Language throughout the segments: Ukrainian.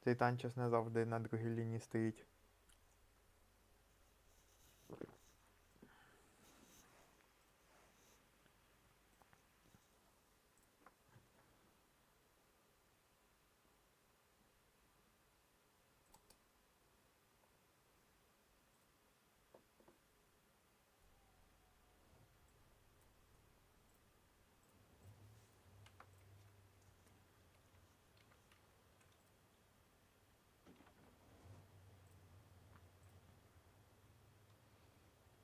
Цей танчес не завжди на другій лінії стоїть.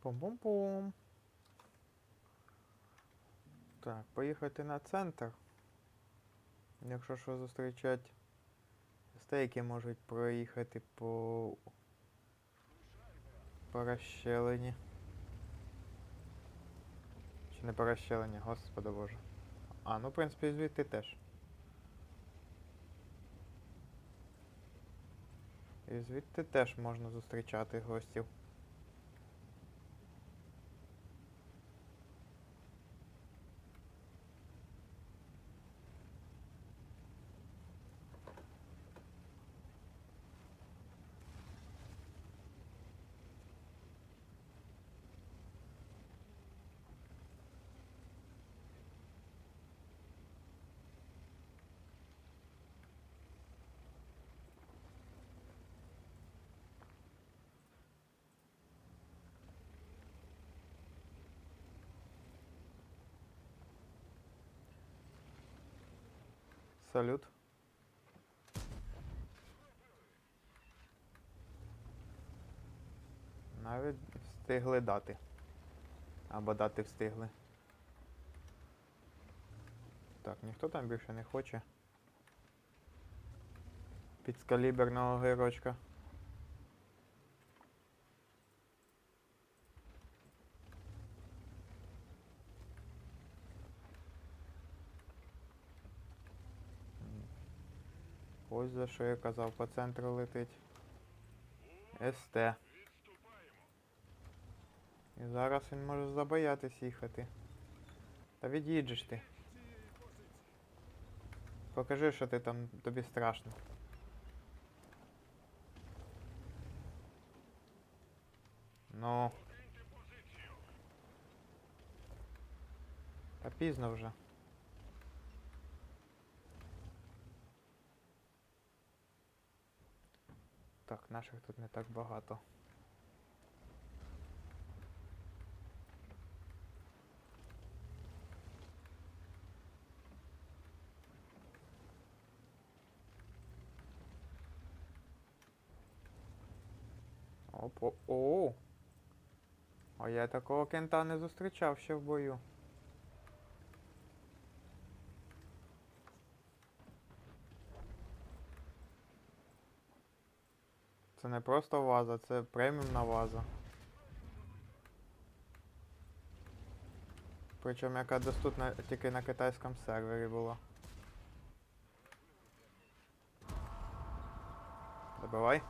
Пум-пум-пум. Так, поїхати на центр. Якщо що зустрічать стейки можуть проїхати по по розщелині. Чи не по розщелині, господи боже. А, ну в принципі звідти теж. І звідти теж можна зустрічати гостів. Салют. Навіть встигли дати. Або дати встигли. Так, ніхто там більше не хоче. Підскаліберного гирочка. Ось за що я казав, по центру летить. СТ. І зараз він може забоятись їхати. Та від'їдеш ти. Покажи, що ти там тобі страшно. Ну. Та пізно вже. Так, наших тут не так багато. Оп, о, о. А я такого кента не зустрічав ще в бою. Це не просто ваза, це преміумна ваза. Причому яка доступна тільки на китайському сервері була. Добивай.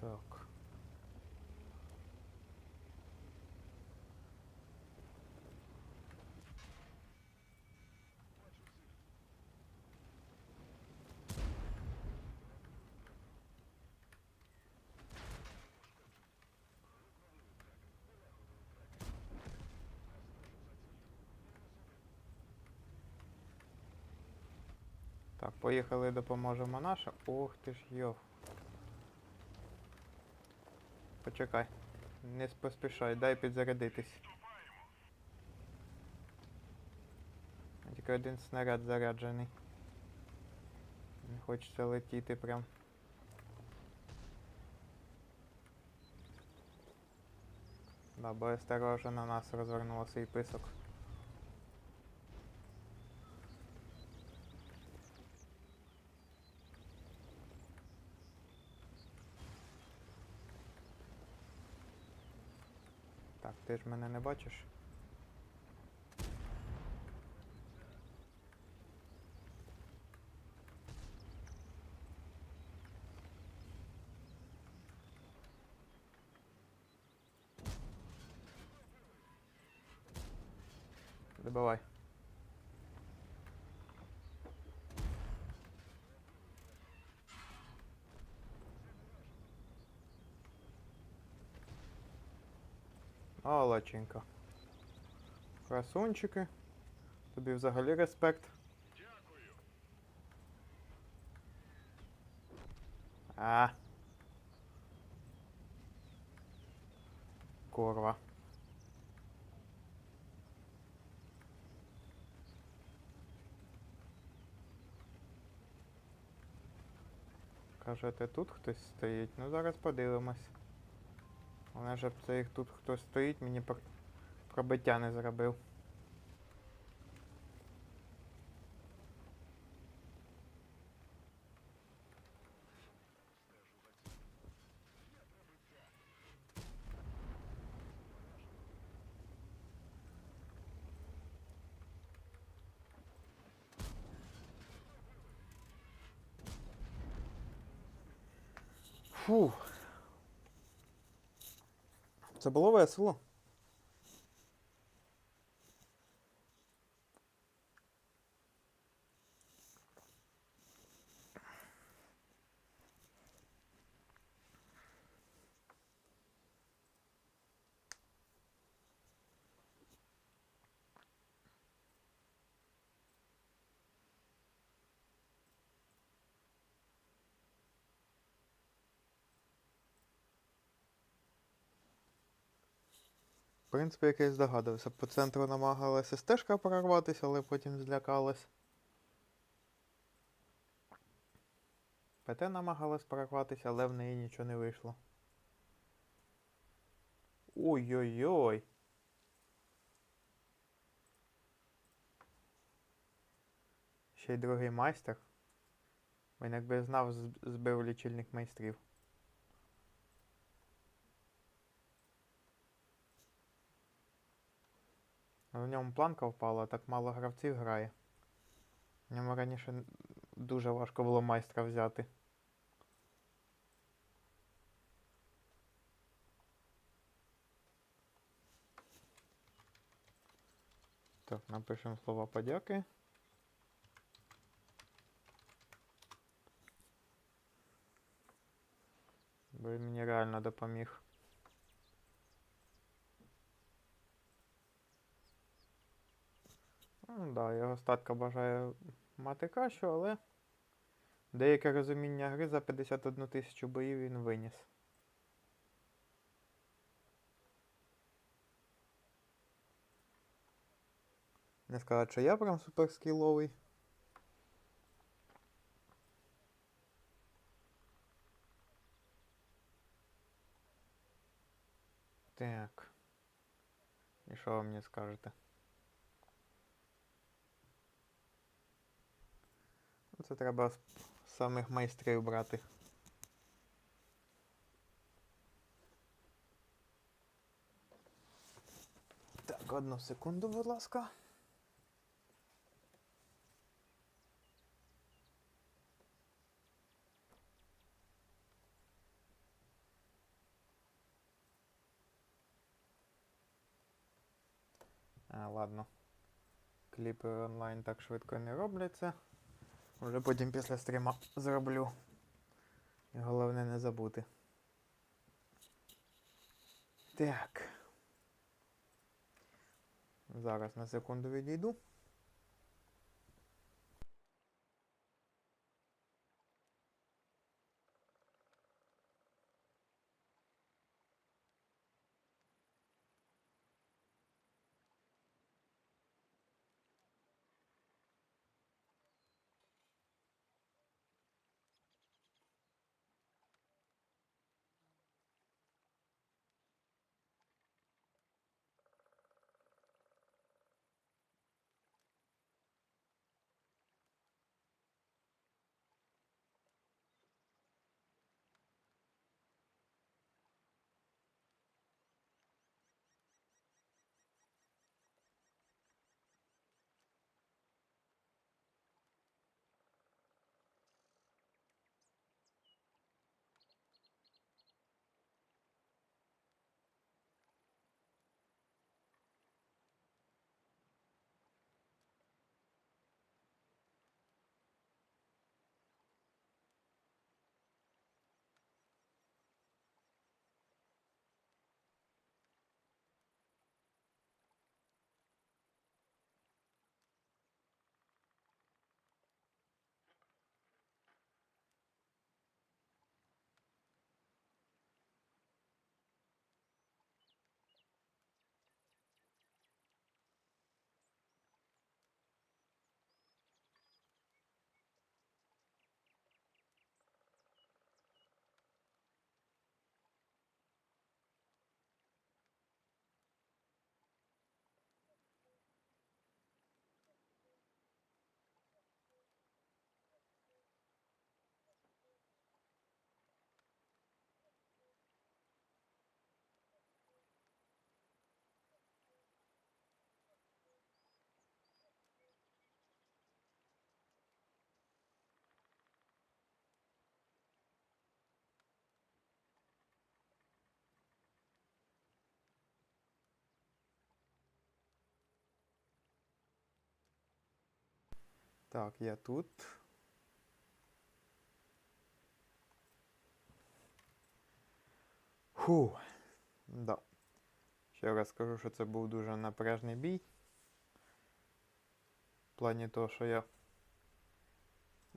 Так. Так, поїхали допоможемо нашим. Ух ти ж йов. Почекай. Не поспішай, дай підзарядитись. Тільки один снаряд заряджений. Не хочеться летіти прям. Да, бо вже на нас розвернуло свій писок. Ти ж мене не бачиш? Добивай. Молодченько. Красунчики. Тобі взагалі респект. А. Курва. Кажете, тут хтось стоїть? Ну зараз подивимось. Головне, щоб цей тут хтось стоїть, мені пробиття не зробив. Фу. Це було весело. В принципі, як я і здогадувався, по центру намагалася стежка прорватися, але потім злякалась. ПТ намагалась прорватися, але в неї нічого не вийшло. Ой-ой-ой. Ще й другий майстер. Він якби знав, збив лічильник майстрів. В ньому планка впала, так мало гравців грає. В ньому раніше дуже важко було майстра взяти. Так, напишемо слова подяки. Бо він мені реально допоміг. Ну, да, його статка бажає мати кращу, але деяке розуміння гри за 51 тисячу боїв він виніс. Не сказати, що я прям суперскіловий. Так. І що ви мені скажете? Це треба самих майстрів брати. Так, одну секунду, будь ласка. А, ладно. Кліпи онлайн так швидко не робляться. Вже потім після стріма зроблю. І головне не забути. Так. Зараз на секунду відійду. Так, я тут. Фу. Да. Ще раз скажу, що це був дуже напряжний бій. В плані того, що я,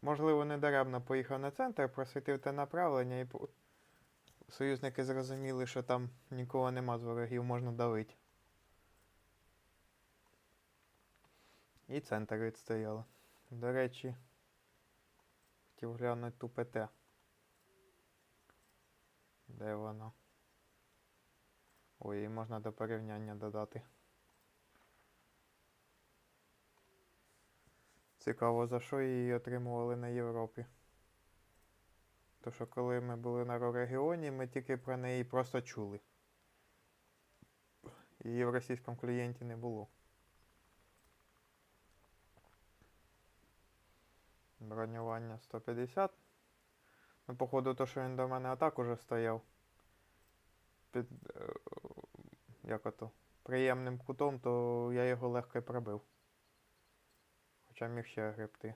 можливо, недаремно поїхав на центр, просвітив те направлення, і союзники зрозуміли, що там нікого нема з ворогів, можна давити. І центр відстояли. До речі, хотів глянути ту ПТ. Де воно? Ой, її можна до порівняння додати. Цікаво, за що її отримували на Європі. То що коли ми були на регіоні, ми тільки про неї просто чули. Її в російському клієнті не було. Бронювання 150. Ну, походу, то, що він до мене атак уже стояв. Під. е, Як ото? Приємним кутом, то я його легко пробив. Хоча міг ще гребти.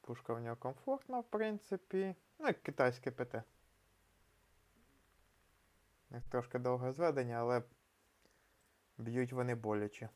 Пушка в нього комфортна, в принципі. Ну, як китайське ПТ. Трошки довге зведення, але б'ють вони боляче.